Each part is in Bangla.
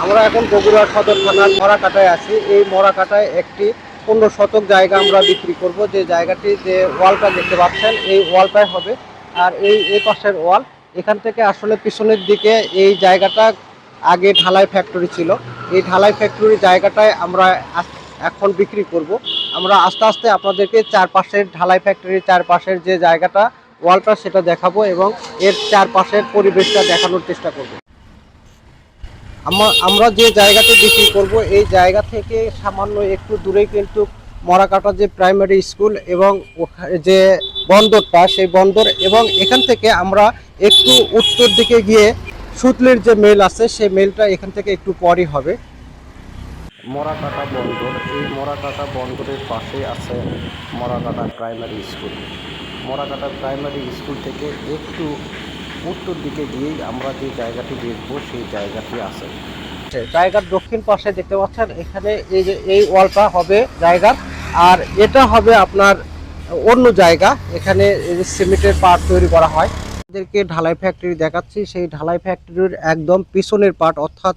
আমরা এখন বগুড়া সদর থানার মরাকাটায় আছি। এই মরাকাটায় একটি পনেরো শতক জায়গা আমরা বিক্রি করব। যে জায়গাটি যে ওয়ালটা দেখতে পাচ্ছেন, এই ওয়ালটাই হবে। আর এই এই পাশের ওয়াল, এখান থেকে আসলে পিছনের দিকে এই জায়গাটা আগে ঢালাই ফ্যাক্টরি ছিল। এই ঢালাই ফ্যাক্টরি জায়গাটায় আমরা এখন বিক্রি করব। আমরা আস্তে আস্তে আপনাদেরকে চারপাশের ঢালাই ফ্যাক্টরির চারপাশের যে জায়গাটা, ওয়ালটা সেটা দেখাবো এবং এর চারপাশের পরিবেশটা দেখানোর চেষ্টা করব। আমরা যে জায়গাতে বিক্রি করব, এই জায়গা থেকে সামান্য একটু দূরে কিন্তু মরাকাটা যে প্রাইমারি স্কুল এবং যে বন্দরটা, সেই বন্দর এবং এখান থেকে আমরা একটু উত্তর দিকে গিয়ে সুতলির যে মেল আছে, সেই মেলটা এখান থেকে একটু পরই হবে। মরাকাটা বন্দর, এই মরাকাটা বন্দরের পাশে আছে Marakata primary school. Marakata primary school থেকে একটু উত্তর দিকে গিয়েই আমরা যে জায়গাটি দেখব, সেই জায়গাটি আছে। জায়গার দক্ষিণ পাশে দেখতে পাচ্ছেন, এখানে এই যে, এই ওয়ালটা হবে জায়গার, আর এটা হবে আপনার অন্য জায়গা, এখানে সিমেন্টের পার্ট তৈরি করা হয়। আমাদেরকে ঢালাই ফ্যাক্টরি দেখাচ্ছি, সেই ঢালাই ফ্যাক্টরির একদম পিছনের পার্ট অর্থাৎ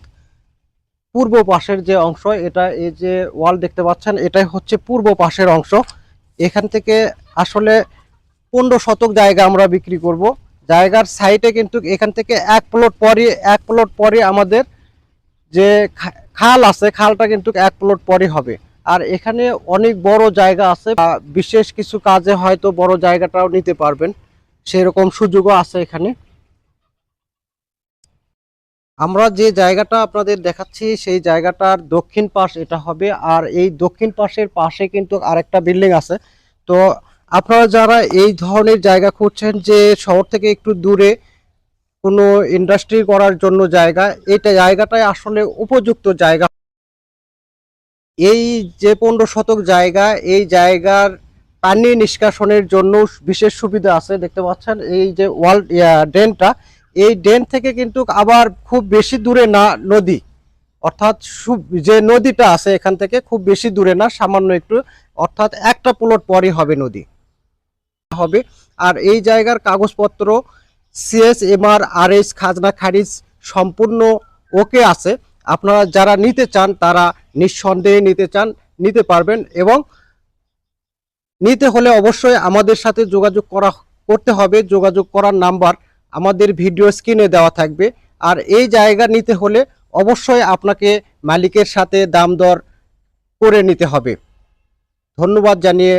পূর্ব পাশের যে অংশ, এটা এই যে ওয়াল দেখতে পাচ্ছেন, এটাই হচ্ছে পূর্ব পাশের অংশ। এখান থেকে আসলে পনেরো শতক জায়গা আমরা বিক্রি করব। জায়গার সাইডে কিন্তু এখান থেকে এক প্লট পরই, এক প্লট পরে আমাদের যে খাল আছে, খালটা কিন্তু এক প্লট পরই হবে। আর এখানে অনেক বড় জায়গা আছে বিশেষ কিছু কাজে হয়তো বড় জায়গাটাও নিতে পারবেন। সেরকম সুযোগও আছে এখানে। আমরা যে জায়গাটা আপনাদের দেখাচ্ছি, সেই জায়গাটার দক্ষিণ পাশ এটা হবে। আর এই দক্ষিণ পাশের পাশে কিন্তু আরেকটা বিল্ডিং আছে। তো আপনারা যারা এই ধরনের জায়গা খুঁজছেন যে শহর থেকে একটু দূরে কোনো ইন্ডাস্ট্রি করার জন্য জায়গা এটা জায়গাটাই আসলে উপযুক্ত জায়গা। এই যে পনেরো শতক জায়গা, এই জায়গার পানি নিষ্কাশনের জন্য বিশেষ সুবিধা আছে, দেখতে পাচ্ছেন এই যে ওয়াল ড্রেনটা। এই ড্রেন থেকে কিন্তু আবার খুব বেশি দূরে না নদী। অর্থাৎ যে নদীটা আছে এখান থেকে খুব বেশি দূরে না, সামান্য একটু। অর্থাৎ একটা প্লট পরই হবে নদী। হবে। আর এই জায়গার কাগজপত্র সিএস এমআর আর এস খাজনা, খারিজ সম্পূর্ণ ওকে আছে। আপনারা যারা নিতে চান, তারা নিঃসন্দেহে নিতে চান, নিতে পারবেন এবং নিতে হলে অবশ্যই আমাদের সাথে যোগাযোগ করা, করতে হবে। যোগাযোগ করার নাম্বার আমাদের ভিডিও স্ক্রিনে দেওয়া থাকবে। আর এই জায়গা নিতে হলে অবশ্যই আপনাকে মালিকের সাথে দাম দর করে নিতে হবে। ধন্যবাদ জানিয়ে